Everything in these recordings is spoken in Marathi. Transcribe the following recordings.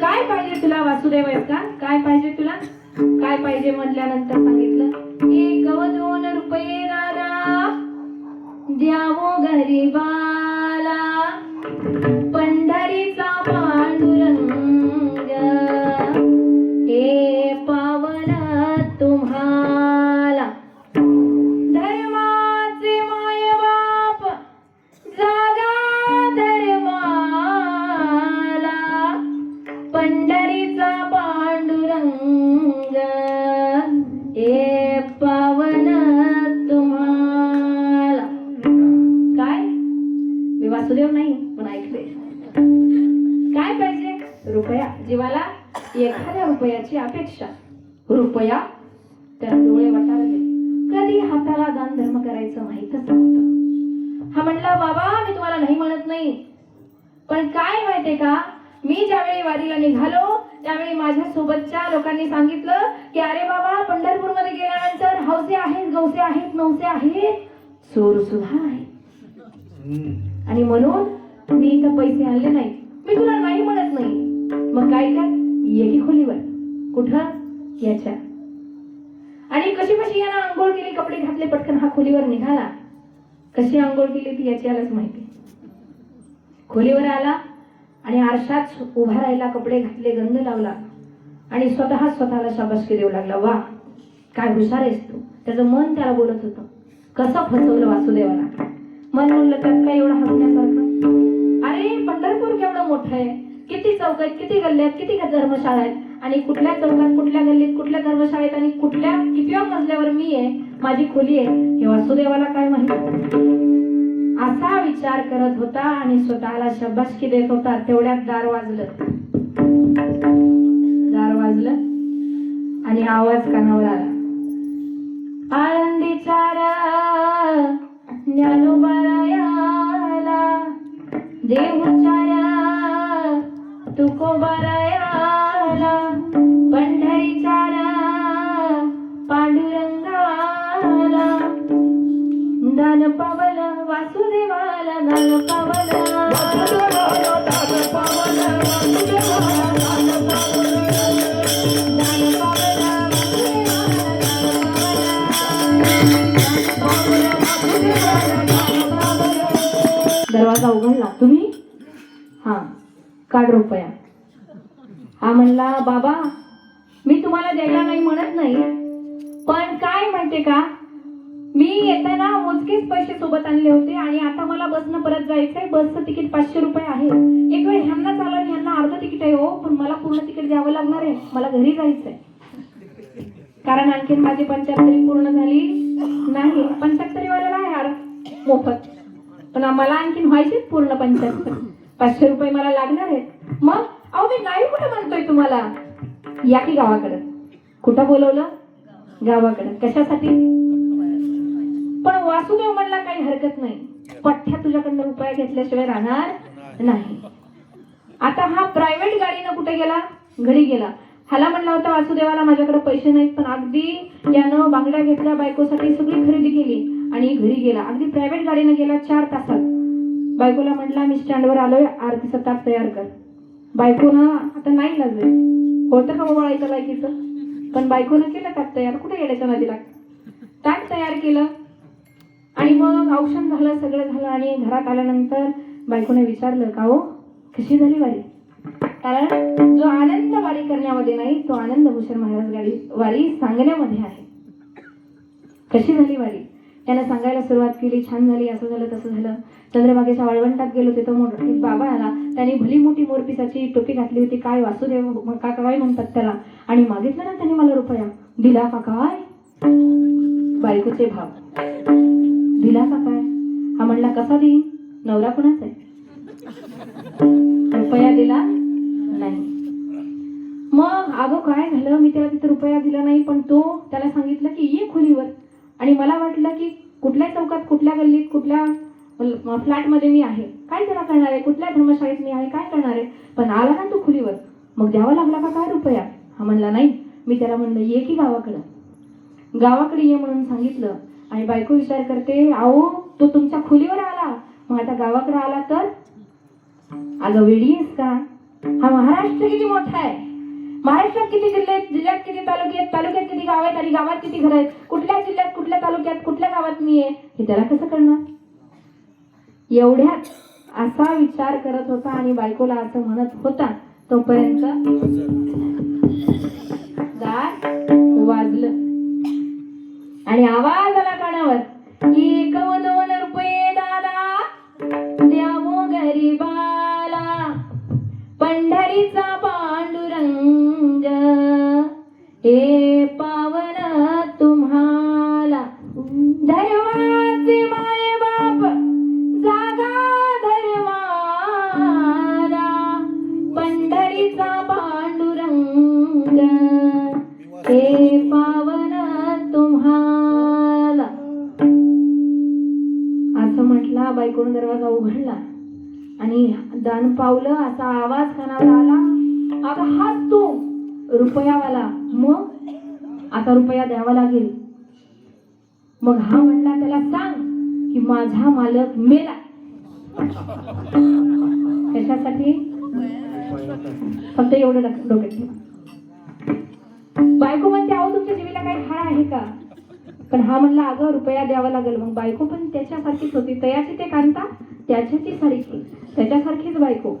काय पाहिजे तुला वासुदेव आहेत का काय पाहिजे तुला? काय पाहिजे म्हटल्यानंतर सांगितलं? एक व दोन रुपये दादा द्यावो गरीबाला. मी वासुदेव नाही पण ऐकले काय पाहिजे? रुपया. जीवाला एखाद्या रुपयाची अपेक्षा. रुपया त्याला डोळे वाटारले. कधी हाताला दान धर्म करायचं माहितच नव्हतं. हा म्हणला बाबा मी तुम्हाला नाही म्हणत नाही. पण काय माहितीये का? मी ज्यावेळी वारीला निघालो त्यावेळी माझ्या सोबतच्या लोकांनी सांगितलं की अरे बाबा पंढरपूरमध्ये गेल्यानंतर हौसे आहेत गौसे आहेत नवसे आहेत. चोर सुद्धा आहे आणि म्हणून मी इथं पैसे आणले नाही मी तुला नाही म्हणत नाही. मग काय कर? ये की खोलीवर. कुठं? याच्या. आणि कशी कशी यानं आंघोळ केली कपडे घातले पटकन हा खोलीवर निघाला. कशी आंघोळ केली ती याच्यालाच माहिती. खोलीवर आला आणि आरशात उभा राहिला कपडे घातले गंध लावला. आणि स्वतः स्वतःला शाबासकी देऊ लागला. वा काय हुशार आहेस तू. त्याचं मन त्याला बोलत होतं. कसं फसवलं वासुदेवाला. मन म्हणलं त्यात काय एवढं हसण्यासारखं? अरे पंढरपूर केवढं मोठं आहे. किती चौक आहेत किती गल्ले आहेत किती धर्मशाळा आहेत. आणि कुठल्या चौकात कुठल्या गल्लीत कुठल्या धर्मशाळेत आणि कुठल्या कितव्या मजल्यावर मी आहे माझी खोली आहे हे वासुदेवाला काय माहीत? असा विचार करत होता आणि स्वतःला शबासकी देत होता तेवढ्यात दार वाजलं. दार वाजलं आणि आवाज कानावर आला. आळंदीचारा ज्ञानोबरायाला तुको तुकोबरायाला दरवाजा उघडला. तुम्ही? हा काढ रुपया. हा म्हणला बाबा मी तुम्हाला द्यायला नाही म्हणत नाही पण काय म्हणते का? मी येताना मोजकेच पैसे सोबत आणले होते आणि आता मला बसनं परत जायचंय. बसचं तिकीट पाचशे रुपये आहे. एक वेळ ह्यांना चाललं ह्यांना अर्ध तिकीट आहे हो पण मला पूर्ण तिकीट द्यावं लागणार आहे. मला घरी जायचंय. कारण आणखीन माझी पंच्याहत्तरी पूर्ण झाली नाही. पंच्याहत्तरी वाल्याला आहे यार मोफत. पण मला आणखीन व्हायचे पूर्ण पंच्याहत्तर पाचशे रुपये मला लागणार आहेत. मग अहो मी नाही कुठं म्हणतोय तुम्हाला? या की गावाकडं. कुठं बोलवलं? गावाकडं. कशासाठी? पण वासुदेव म्हणला काही हरकत नाही. पठ्ठ्या तुझ्याकडनं रुपया घेतल्याशिवाय राहणार नाही. आता हा प्रायव्हेट गाडीनं कुठे गेला? घरी गेला. ह्याला म्हणला होता वासुदेवाला माझ्याकडे पैसे नाहीत पण अगदी यानं बांगड्या घेतल्या बायकोसाठी सगळी खरेदी केली. आणि घरी गेला. अगदी प्रायव्हेट गाडीनं गेला चार तासात. बायकोला म्हटला मी स्टँडवर आलोय आरती तास तयार कर. बायकोनं आता नाही लागले होतं का बाबा लायकीचं पण बायकोनं केलं ताट तयार. कुठे गेल्याच्या नदीला? ताट तयार केलं. आणि मग औषण झालं सगळं झालं आणि घरात आल्यानंतर बायकोने विचारलं का हो कशी झाली वारी? कारण जो आनंद वारी करण्यामध्ये नाही तो आनंद भूषण महाराज गाडी वारी सांगण्यामध्ये आहे. कशी झाली वारी? त्यानं सांगायला सुरुवात केली छान झाली असं झालं तसं झालं. चंद्रभागेच्या वाळवंटात गेलो तिथं मोठ बाबा आला. त्याने भली मोठी मोरपिसाची टोपी घातली होती. काय वासुदेव का काय म्हणतात त्याला आणि मागितलं ना त्याने मला रुपया. दिला का काय? बायकोचे भाव. दिला का काय? हा म्हणला कसा देईन? नवरा कुणाच आहे? रुपया दिला? नाही. मग अगं काय झालं? मी त्याला तिथे रुपया दिला नाही पण तो त्याला सांगितलं की ये खोलीवर. आणि मला वाटलं की कुठल्या चौकात कुठल्या गल्लीत कुठल्या फ्लॅटमध्ये मी आहे? काय त्याला करणार आहे? कुठल्या धर्मशाळेत मी आहे? काय करणार आहे? पण आला ना तू खुलीवर. मग द्यावा लागला का? काय रुपया? हा म्हणला नाही. मी त्याला म्हणलं ये की गावाकडं. गावाकडे ये म्हणून सांगितलं. आणि बायको विचार करते अहो तो तुमच्या खुलीवर आला. मग आता गावाकडे आला तर? अगं वेडी आहेस का? हा महाराष्ट्र किती मोठा आहे. महाराष्ट्रात किती जिल्हे आहेत जिल्ह्यात किती तालुके आहेत? तालुक्यात किती गाव आहेत? आणि गावात किती घर आहेत? कुठल्या जिल्ह्यात कुठल्या तालुक्यात कुठल्या गावात मी आहे? हे त्याला कसं कळणार? एवढ्यात असा विचार करत होता आणि बायकोला असं म्हणत होता तोपर्यंत दार वाजलं. आणि आवाज आला कानावर एक दोन रुपये दादा द्यावो गरीबाला पंढरीचा पांडुरंग हे पावन तुम्हाला. धर्माचे माय बाप जागा धर्माला. पंढरीचा पांडुरंग हे पावन तुम्हाला. असं म्हटला बायकोण दरवाजा उघडला आणि दान पावलं असा आवाज कानावर आला अगं हा तो रुपयावाला. मग आता रुपया द्यावा लागेल. मग हा म्हणला त्याला सांग की माझा मालक मेला. कशासाठी फक्त एवढं डोक्यात बायको म्हणते अहो तुमच्या जीवीला काही खाळ आहे का? पण हा म्हणला अगं रुपया द्यावा लागेल. मग बायको पण त्याच्यासारखीच होती. तयाची ते कांता त्याच्याची सारखी. त्याच्यासारखीच बायको.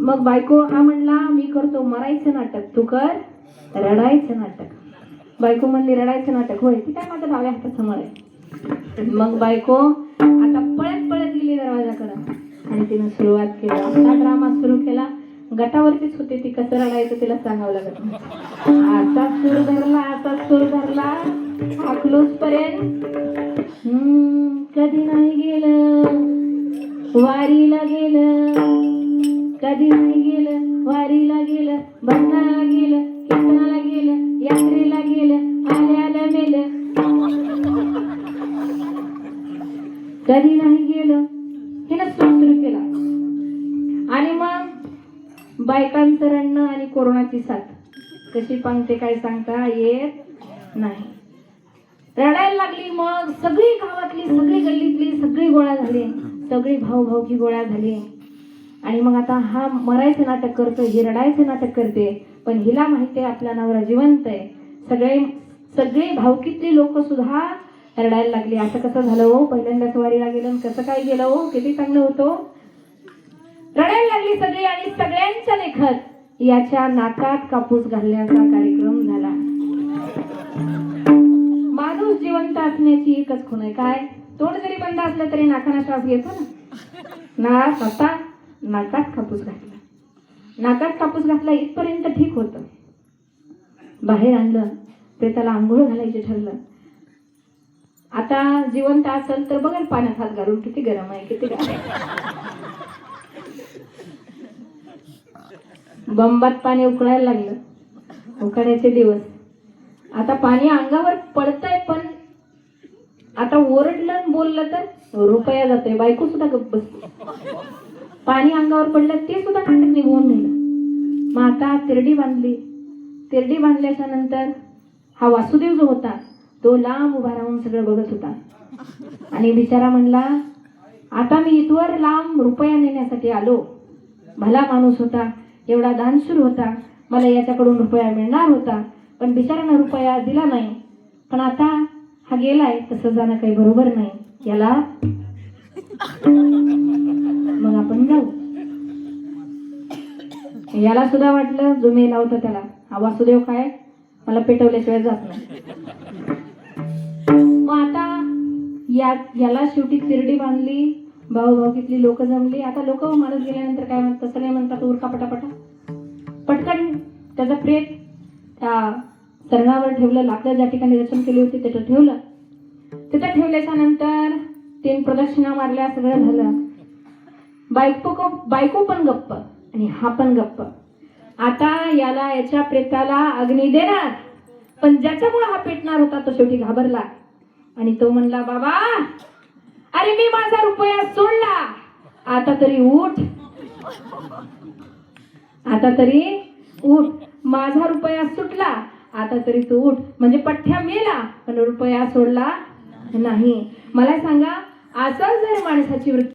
मग बायको हा म्हणला मी करतो मरायचं नाटक. तू कर रडायचं नाटक. बायको म्हणली रडायचं नाटक होय. ती काय माझ्या डाव्या हातात समोर आहे मग बायको आता पळत पळत गेली दरवाजाकडं. आणि तिनं सुरुवात केली. असा ड्रामा सुरू केला. गटावरतीच होते ती. कसं रडायचं तिला सांगावं लागत आता असा सूर धरला असा सूर धरला. अकलूस पर्यंत. हम्म, कधी नाही गेलं. वारीला गेलं. कधी नाही गेलं. वारीला गेलं. भजनाला गेलं. कीर्तनाला गेलं यात्रेला गेलं आल्या आल्या मेलं. कधी नाही गेलं हे सुरू केला. आणि मग बायकांचं रडणं आणि कोरोनाची साथ. कशी पांगते काय सांगता येत नाही. रडायला लागली मग सगळी गावातली सगळी गल्लीतली सगळी गोळा झाली सगळी भाऊ भाऊकी गोळा झाली. आणि मग आता हा मरायचं नाटक करतो ही रडायचं नाटक करते पण हिला माहिती आहे आपला नवरा जिवंत आहे. सगळे सगळे भावकीतली लोक सुद्धा रडायला लागली. असं कसं झालं हो? पहिल्यांदाच वारीला गेलं कसं काय गेलं हो? किती चांगलं होतं हो? रडायला लागली सगळी आणि सगळ्यांच्या लेखत याच्या नाकात कापूस घालण्याचा कार्यक्रम झाला. माणूस जिवंत असण्याची एकच खूण आहे. काय? तोंड जरी बंद असलं तरी नाकाना श्वास घेतो ना? ना स्वतः नाकात कापूस घातला नाकात कापूस घातला इथपर्यंत ठीक होतं. बाहेर आणलं प्रेताला आंघोळ घालायचे ठरलं. आता जिवंत असेल तर बघाल पाण्यात हात घालून किती गरम आहे किती गरम बंबात पाणी उकळायला लागलं. उकळायचे दिवस. आता पाणी अंगावर पडतंय पण आता ओरडलं बोललं तर रुपया जातोय बायको सुद्धा गप्प बसते. पाणी अंगावर पडलं ते सुद्धा नाटक निघून नेलं मग आता तिरडी बांधली. तिरडी बांधल्याच्या नंतर हा वासुदेव जो होता तो लांब उभा राहून सगळं बघत होता. आणि बिचारा म्हणला आता मी इथवर लांब रुपया नेण्यासाठी आलो. भला माणूस होता एवढा दानशूर होता मला याच्याकडून रुपया मिळणार होता पण बिचारानं रुपया दिला नाही. पण आता हा गेलाय तसं जाणं काही बरोबर नाही. याला मग आपण जाऊ. याला सुद्धा वाटलं जो मेला होता त्याला. हा वासुदेव काय? मला पेटवल्याशिवाय जात नाही. मग आता या याला शेवटी तिरडी बांधली भाऊ भाऊकीतली लोक जमली. आता लोक हो माणूस गेल्यानंतर काय म्हणतात? सगळे म्हणतात उरका पटापटा. पटकन त्याचा प्रेत त्या सरणावर ठेवलं लाकडं ज्या ठिकाणी रचन केली होती तिथं ठेवलं. तिथं ठेवल्याच्या नंतर तीन प्रदक्षिणा मारल्या सगळं झालं. बायको बायको पण गप्प. आणि हा पण गप्प. आता याला याच्या प्रेताला अग्नी देणार. पण ज्याच्यामुळे हा पेटणार होता तो शेवटी घाबरला. आणि तो म्हणला बाबा अरे मी माझा रुपया सोडला. आता तरी उठ. आता तरी उठ. माझा रुपया सुटला. आता तरी तू उठ. म्हणजे पठ्ठ्या मेला पण रुपया सोडला नाही. मला सांगा असं जर माणसाची वृत्ती